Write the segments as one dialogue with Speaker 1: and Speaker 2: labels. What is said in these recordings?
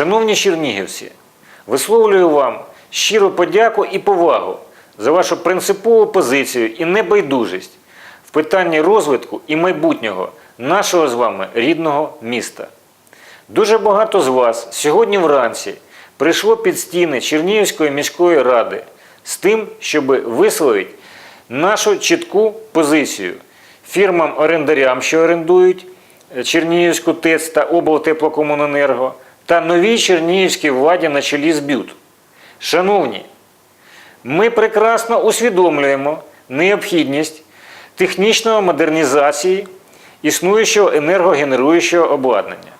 Speaker 1: Шановні чернігівці, висловлюю вам щиру подяку і повагу за вашу принципову позицію і небайдужість в питанні розвитку і майбутнього нашого з вами рідного міста. Дуже багато з вас сьогодні вранці прийшло під стіни Чернігівської міської ради з тим, щоб висловити нашу чітку позицію фірмам-орендарям, що орендують е, Чернігівську ТЕЦ та облтеплокомуненерго, та новій чернігівській владі на чолі з БЮТ. Шановні, ми прекрасно усвідомлюємо необхідність технічної модернізації існуючого енергогенеруючого обладнання.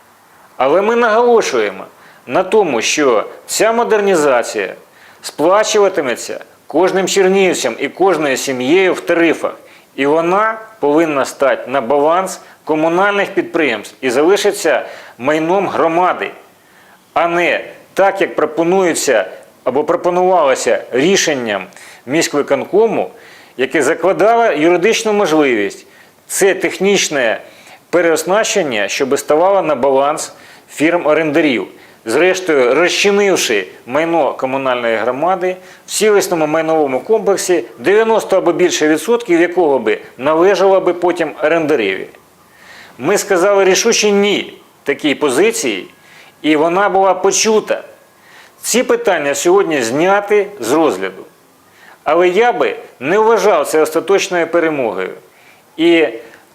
Speaker 1: Але ми наголошуємо на тому, що ця модернізація сплачуватиметься кожним чернігівцям і кожною сім'єю в тарифах. І вона повинна стати на баланс комунальних підприємств і залишиться майном громади, а не так, як пропонується або пропонувалося рішенням міськвиконкому, яке закладало юридичну можливість це технічне переоснащення, щоб ставало на баланс фірм-орендарів, зрештою розчинивши майно комунальної громади в цілісному майновому комплексі, 90 або більше відсотків якого би належало би потім орендареві. Ми сказали рішуче ні такій позиції, і вона була почута. Ці питання сьогодні зняті з розгляду. Але я би не вважав це остаточною перемогою. І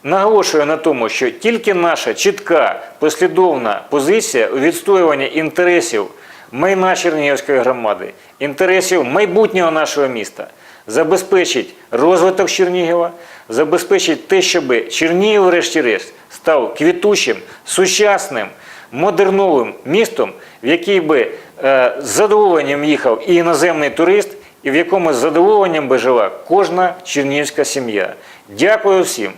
Speaker 1: наголошую на тому, що тільки наша чітка послідовна позиція у відстоюванні інтересів майна Чернігівської громади, інтересів майбутнього нашого міста забезпечить розвиток Чернігова, забезпечить те, щоб Чернігів, врешті-решт, став квітучим, сучасним, модерновим містом, в який би е, з задоволенням їхав і іноземний турист, і в якому з задоволенням би жила кожна чернівська сім'я. Дякую всім.